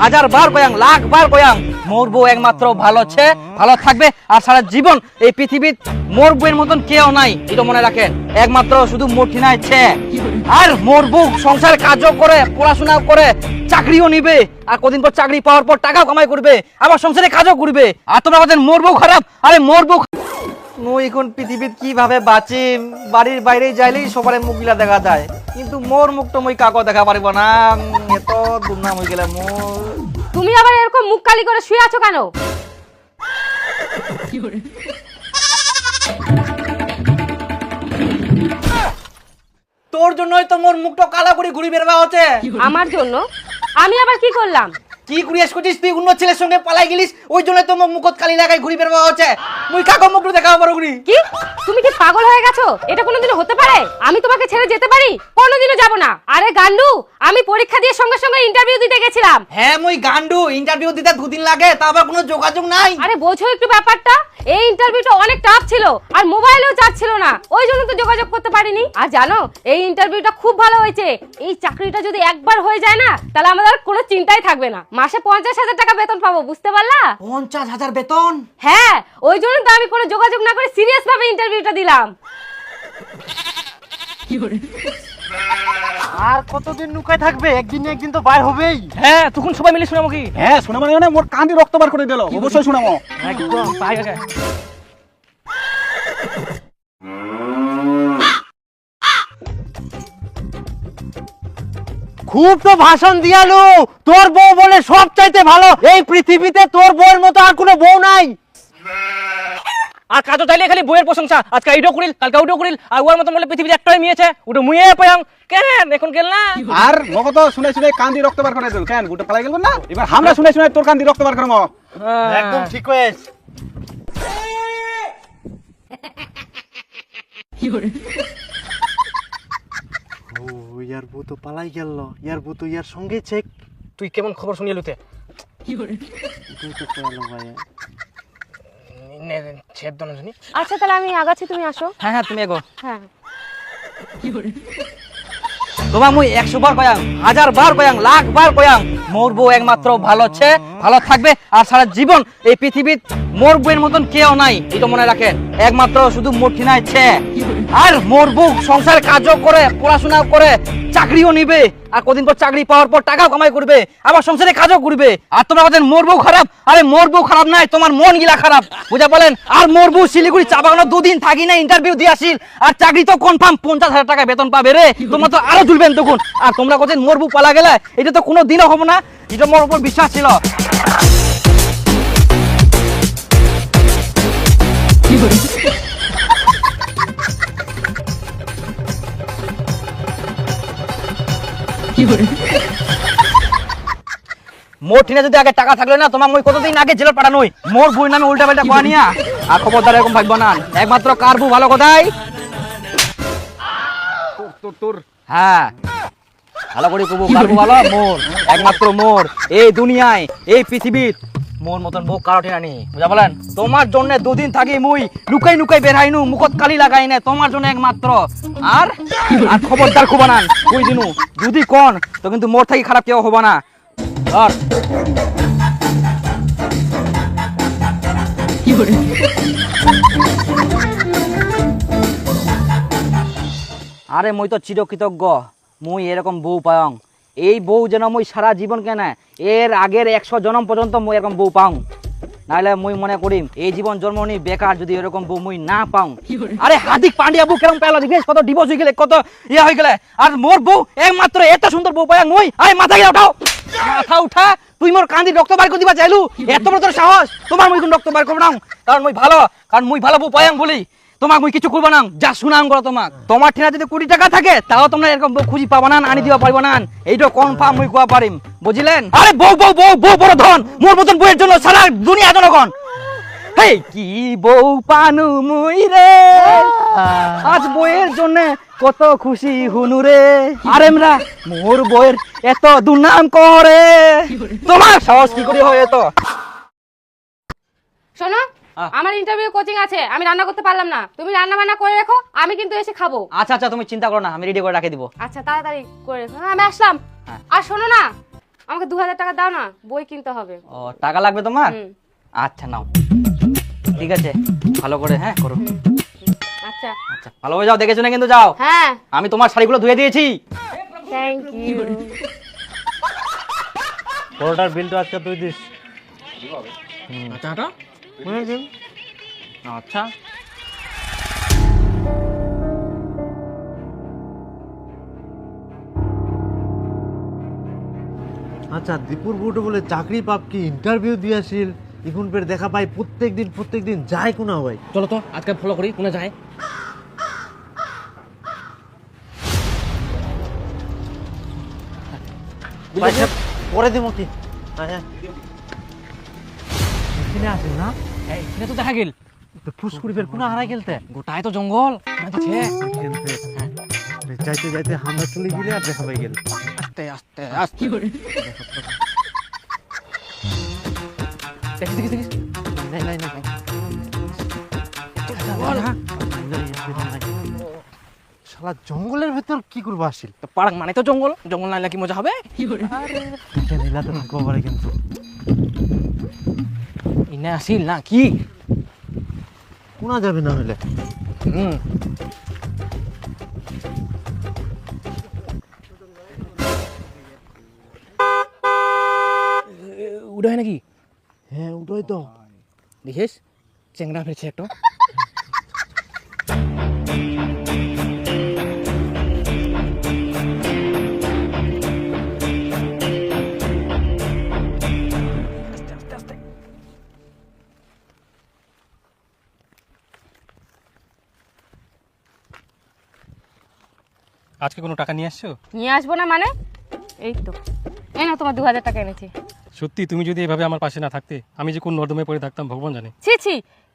হাজার বার কয়াং লাখ বার কয়াং মোর বউ একমাত্র ভালো আছে ভালো থাকবে, আর সারা জীবন এই পৃথিবীর মোর বউয়ের মতন কেউ নাই, এটা মনে রাখেন। একমাত্র শুধু মোটি নাই ছে। আর মোর বউ সংসার কাজও করে, পড়াশোনা করে, চাকরিও নিবে, আর কদিন পর চাকরি পাওয়ার পর টাকাও কামাই করবে, আবার সংসারে কাজও করবে। আর তোমরা বলছেন মোর বউ খারাপ? আরে মোর বউ মই এখন পৃথিবীত কীভাবে বাঁচিম? বাড়ির বাইরে যাইলেই সবার মুখগুলা দেখা যায়। কিন্তু মোর মুখটা মই কাকো দেখা পারিব না এত দুর্নাম হয়ে গেলে মোর তুমি আবার এরকম মুখ কালি করে শুয়ে আছো কেন? তোর জন্যই তো মোর মুখটা কালা করে ঘুরি বেরবা হচ্ছে। আমার জন্য? আমি আবার কি করলাম? কি করিয়াস করছিস? তুই অন্য ছেলের সঙ্গে পালাই গেলিস? ওই জন্য তো মুখত কালি লাগাই ঘুরি বেরবা হচ্ছে। মুই কাকো মুখটা দেখা পারো ঘুরি। কি? তুমি কি পাগল হয়ে গেছো? এটা কোনোদিনও হতে পারে? আমি তোমাকে ছেড়ে যেতে পারি? কোনোদিনও যাব না। আরে গান্ডু আমি পরীক্ষা দিয়ে সঙ্গে সঙ্গে ইন্টারভিউ দিতে গেছিলাম। হ্যাঁ মুই গান্ডু। ইন্টারভিউ দিতে দুদিন লাগে তা আবার কোনো যোগাযোগ নাই। আরে বোঝো একটু ব্যাপারটা। এই ইন্টারভিউটা অনেক টাফ ছিল আর মোবাইলেও চার্জ ছিল না। ওই জন্য তো যোগাযোগ করতে পারিনি। আর জানো এই ইন্টারভিউটা খুব ভালো হয়েছে। এই চাকরিটা যদি একবার হয়ে যায় না তাহলে আমাদের আর কোনো চিন্তাই থাকবে না। মাসে পঞ্চাশ হাজার টাকা বেতন পাবো বুঝতে পারলা? পঞ্চাশ হাজার বেতন? হ্যাঁ ওই জন্য তো আমি কোনো যোগাযোগ না করে সিরিয়াস ভাবে ইন্টারভিউটা দিলাম। আর কতদিন নুকায় থাকবে? একদিন না একদিন তো বাইর হবেই। হ্যাঁ তখন সবাই মিলে শোনাবো কি? হ্যাঁ শোনাবো না মোর কান্দি রক্ত বার করে দিল। অবশ্যই শোনাবো। একদম পাই খুব তো ভাষণ দিয়ালু। তোর বউ বলে সব চাইতে ভালো। এই পৃথিবীতে তোর বউয়ের মতো আর কোনো বউ নাই। আর কাজও চাইলে খালি বইয়ের প্রশংসা। আজকে এইটাও করিল কালকে ওইটাও করিল আর ওর মতন বলে পৃথিবীতে একটাই মেয়েছে ওটা মুয়ে পায়াং। কেন? এখন গেল না। আর মগত শুনে শুনে কান্দি রক্ত বার করে কেন? গোটা পালাই গেল না? এবার আমরা শুনে শুনে তোর কান্দি রক্ত বার করব একদম ঠিক হয়েছ ও ইয়ার বউ তো পালাই গেল। ইয়ার বউ তো ইয়ার সঙ্গে চেক। তুই কেমন খবর শুনিয়ে লুতে? ছেদ দন শুনি আচ্ছা তাহলে আমি আগাচ্ছি তুমি আসো। হ্যাঁ হ্যাঁ তুমি এগো। হ্যাঁ। তোমার মুই একশো বার কয়াং হাজার বার কয়াং লাখ বার কয়াং মোর বউ একমাত্র ভালো আছে, ভালো থাকবে, আর সারা জীবন এই পৃথিবীর মোর বউয়ের মতন কেউ নাই এটা মনে রাখেন একমাত্র শুধু মুঠি নাই আর মোর বউ সংসার কাজও করে পড়াশোনা করে, চাকরিও নিবে আর কদিন পর চাকরি পাওয়ার পর টাকাও কামাই করবে, আবার সংসারে কাজও করবে। আর তোমরা বলছেন মোর বউ খারাপ, আরে মোর বউ খারাপ নাই, তোমার মন গিলা খারাপ। বুঝা বলেন, আর মোর বউ শিলিগুড়ি চা বাগানো দুদিন থাকি না ইন্টারভিউ দিয়ে আসিল। আর চাকরি তো কনফার্ম পঞ্চাশ হাজার টাকা বেতন পাবে রে, তোমরা তো আরও তুলবেন তখন। আর তোমরা বলছেন মোর বউ পালা গেলে, এটা তো কোনো দিনও হব না, এটা মোর উপর বিশ্বাস ছিল। মোর ঠিনে যদি আগে টাকা থাকল না তোমার মই কতদিন আগে জেলে পাঠানোই? মোর বই নামে উল্টা পাল্টা কোয়া নিয়া? আর খবরদার এরকম ভাববো না। একমাত্র কার বউ ভালো তোর তোর হ্যাঁ। ভালো করে কবু কার বউ ভালো? মোর। একমাত্র মোর। এই দুনিয়ায় এই পৃথিবীর মোর মতন বউ কারও ঠিনা বুঝা বলেন? তোমার জন্য দুদিন থাকি মুই লুকাই লুকাই বেরাইনু মুখত কালি লাগাই না তোমার জন্য একমাত্র। আর? আর খবরদার খুব না কই দিনু। যদি কোন তো কিন্তু মোর থাকি খারাপ কেউ হব না। আর আরে মই তো চিরকৃতজ্ঞ মুই এরকম বউ পায়ং। এই বউ যেন মুই সারা জীবন কেন? এর আগের একশো জনম পর্যন্ত মুই এরকম বউ পাও। নাহলে মুই মনে করিম এই জীবন জন্ম নি বেকার যদি এরকম বউ মুই না পাও। আরে হার্দিক পান্ডিয়া বউ কেরম পেল দেখিস কত ডিভোর্স হয়ে গেলে কত ইয়ে হয়ে গেলে। আর মোর বউ একমাত্র এত সুন্দর বউ পায়াং মুই আরে মাথা গিয়ে উঠাও মাথা উঠা তুই মোর কান্দি রক্ত বার করে দিবা চাইলু এত বড় তোর সাহস তোমার মুই কোন রক্ত বার করব না। কারণ মুই ভালো কারণ মুই ভালো বউ পায়াং বলি। তোমাক মুই কিছু করব না, যা শুনাম করো তোমাক তোমার ঠিনা যদি কোটি টাকা থাকে তাও তোমরা এরকম খুঁজি পাবা না আনি দিবা পারব না। এইটা কনফার্ম মুই কোয়া পারিম, বুঝিলেন? আরে বউ বউ বউ বউ, বড় ধন, মোর মতন বউয়ের জন্য সারা দুনিয়া জনগণ হেই, কি বউ পানু মুই রে? আজ বউয়ের জন্য কত খুশি হুনু রে। আরেমরা মোর বউয়ের এত দুর্নাম করে। তোমার সাহস কি করে হয় এত? শোনো। আমার ইন্টারভিউ কোচিং আছে আমি রান্না করতে পারলাম না। তুমি রান্না বান্না করে রেখো আমি কিন্তু এসে খাব। আচ্ছা আচ্ছা তুমি চিন্তা করো না আমি রেডি করে রাখে দিব। আচ্ছা তাড়াতাড়ি করে রেখো। হ্যাঁ, আমি আসলাম। হ্যাঁ। আর শোনো না আমাকে দু হাজার টাকা দাও না বই কিনতে হবে। ও টাকা লাগবে তোমার? হুম। আচ্ছা নাও। ঠিক আছে ভালো করে হ্যাঁ করো। আচ্ছা। আচ্ছা ভালো ভালোভাবে যাও দেখে শুনে কিন্তু যাও? হ্যাঁ। আমি তোমার শাড়িগুলো ধুয়ে দিয়েছি। থ্যাংক ইউ পরোটার বিলটা আজকে তুই দিস। আচ্ছা আচ্ছা আচ্ছা দীপুর বুটো বলে চাকরি পাপ কি? ইন্টারভিউ দিয়াছিল এখন ফের দেখা পাই প্রত্যেক দিন প্রত্যেক দিন যায় কোনা ভাই? চলো তো আজকে ফলো করি কোনে যায়? পরে দিব কি? আয়। এখানে না? এখানে তো দেখা গেল। তো ফুস করি কোনা হারাই গেলতে গোটায় তো জঙ্গল। যাইতে যাইতে আমরা চলে গেলে আর দেখা পাই গেল। আস্তে আস্তে আস্তে। দেখিস দেখিস দেখিস নাই নাই নাই শালা জঙ্গলের ভেতর কি করব আসিল? তো পার্ক মানে তো জঙ্গল। জঙ্গল নাইলে কি মজা হবে? নীলাতে থাকব পারে কিন্তু। ইনে আসিল না কি? কোনা যাবে না হলে? হুম। উড়ায় নাকি? হ্যাঁ ওটাই তো। দেখিস চেংড়া ফেলছে একটা। আজকে কোনো টাকা নিয়ে আসছো? নিয়ে আসব না মানে? এই তো। এই না তোমার দু হাজার টাকা এনেছি। সত্যি তুমি যদি এভাবে আমার পাশে না থাকতে আমি যে কোন নর্দমে পড়ে থাকতাম ভগবান জানে। ছি ছি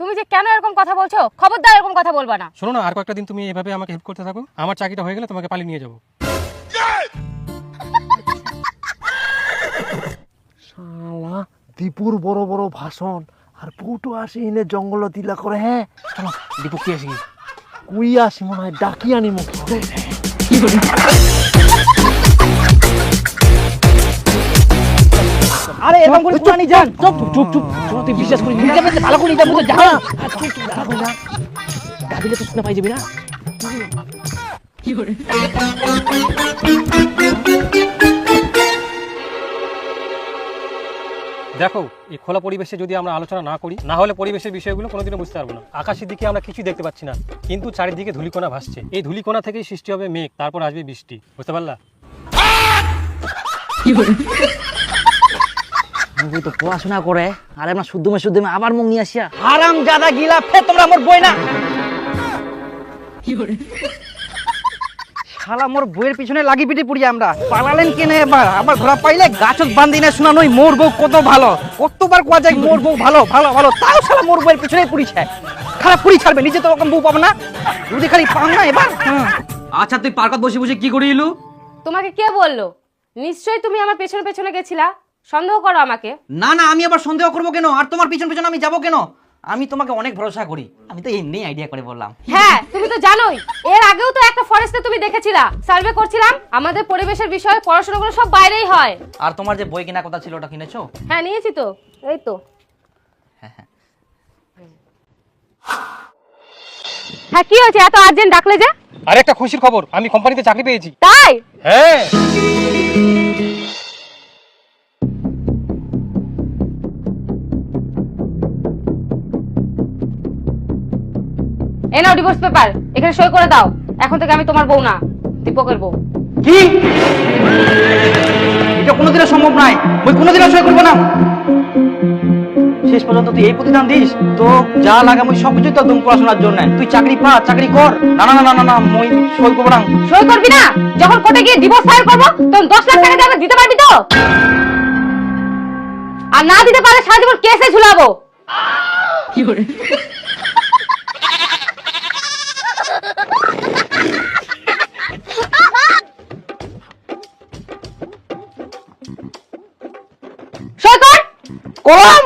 তুমি যে কেন এরকম কথা বলছো? খবরদার এরকম কথা বলবা না। শোনো না আর কয়েকটা দিন তুমি এভাবে আমাকে হেল্প করতে থাকো। আমার চাকরিটা হয়ে গেলে তোমাকে পালিয়ে নিয়ে যাব। শালা দীপুর বড় বড় ভাষণ আর পুটো আসি এনে জঙ্গল দিলা করে হ্যাঁ? চলো দীপক কি আসি কুই আসি মনে হয় ডাকি আনি মুখ আরে, এরকম করে পুরানি যান। চুপ চুপ চুপ তুই বিশ্বাস করি নিজে পেতে ভালো করে নিজে বুঝে যা গাবিলে তো শুনে পাই যাবি না? দেখো এই খোলা পরিবেশে যদি আমরা আলোচনা না করি না হলে পরিবেশের বিষয়গুলো কোনোদিনও বুঝতে পারব না। আকাশের দিকে আমরা কিছুই দেখতে পাচ্ছি না কিন্তু চারিদিকে ধুলিকোনা ভাসছে। এই ধুলিকণা থেকেই সৃষ্টি হবে মেঘ তারপর আসবে বৃষ্টি। বুঝতে পারলা? তো পড়াশোনা করে আর আমরা শুদ্ধ মে শুদ্ধ মে আবার মুখ নিয়ে আসিয়া হারাম জাদা গিলা ফের তোমরা মোর বই না। শালা মোর বইয়ের পিছনে লাগি পিটি পুড়ি আমরা। পালালেন কেনে এবার? আবার ঘোরা পাইলে গাছত বান্ধি না শোনা নই মোর বউ কত ভালো। কতবার কোয়া যায় মোর বউ ভালো ভালো ভালো। তাও শালা মোর বইয়ের পিছনে পুড়িছে খারাপ পুরি ছাড়বে নিজে তো ওরকম বউ পাবো না। যদি খালি পাম না এবার আচ্ছা তুই পার্কত বসে বসে কি করি ইলু তোমাকে কে বলল? নিশ্চয়ই তুমি আমার পেছনে পেছনে গেছিলা। সন্দেহ করো আমাকে। না না আমি আবার সন্দেহ করব কেন? আর তোমার পিছন পিছন আমি যাব কেন? আমি তোমাকে অনেক ভরসা করি। আমি তো এমনি আইডিয়া করে বললাম। হ্যাঁ তুমি তো জানোই এর আগেও তো একটা ফরেস্টে তুমি দেখেছিলা। সার্ভে করছিলাম আমাদের পরিবেশের বিষয়ে পড়াশোনাগুলো সব বাইরেই হয়। আর তোমার যে বই কেনার কথা ছিল ওটা কিনেছো? হ্যাঁ নিয়েছি তো এই তো। হ্যাঁ কি হয়েছে? এত আর্জেন্ট ডাকলে যে? আর একটা খুশির খবর আমি কোম্পানিতে চাকরি পেয়েছি। তাই? হ্যাঁ। এই নাও ডিভোর্স পেপার এখানে সই করে দাও। এখন থেকে আমি তোমার বউ না দীপকের বউ। কি? এটা কোনোদিনও সম্ভব নয় ওই কোনোদিনও সই করব না। শেষ পর্যন্ত তুই এই প্রতিদান দিস তো যা লাগে আমি সব কিছুই তো দুম পড়াশোনার জন্য। তুই চাকরি পা চাকরি কর। না না না না না না মই সই করব না। সই করবি না? যখন কোর্টে গিয়ে ডিভোর্স ফাইল করব তখন দশ লাখ টাকা দিয়ে দিতে পারবি তো? আর না দিতে পারলে সারা জীবন কেসে ঝুলাবো। সই কলাম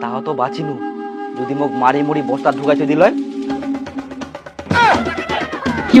তাহা তো বাঁচিনু যদি মোক মারি মুড়ি বস্তা ঢুকাইতে দিল কি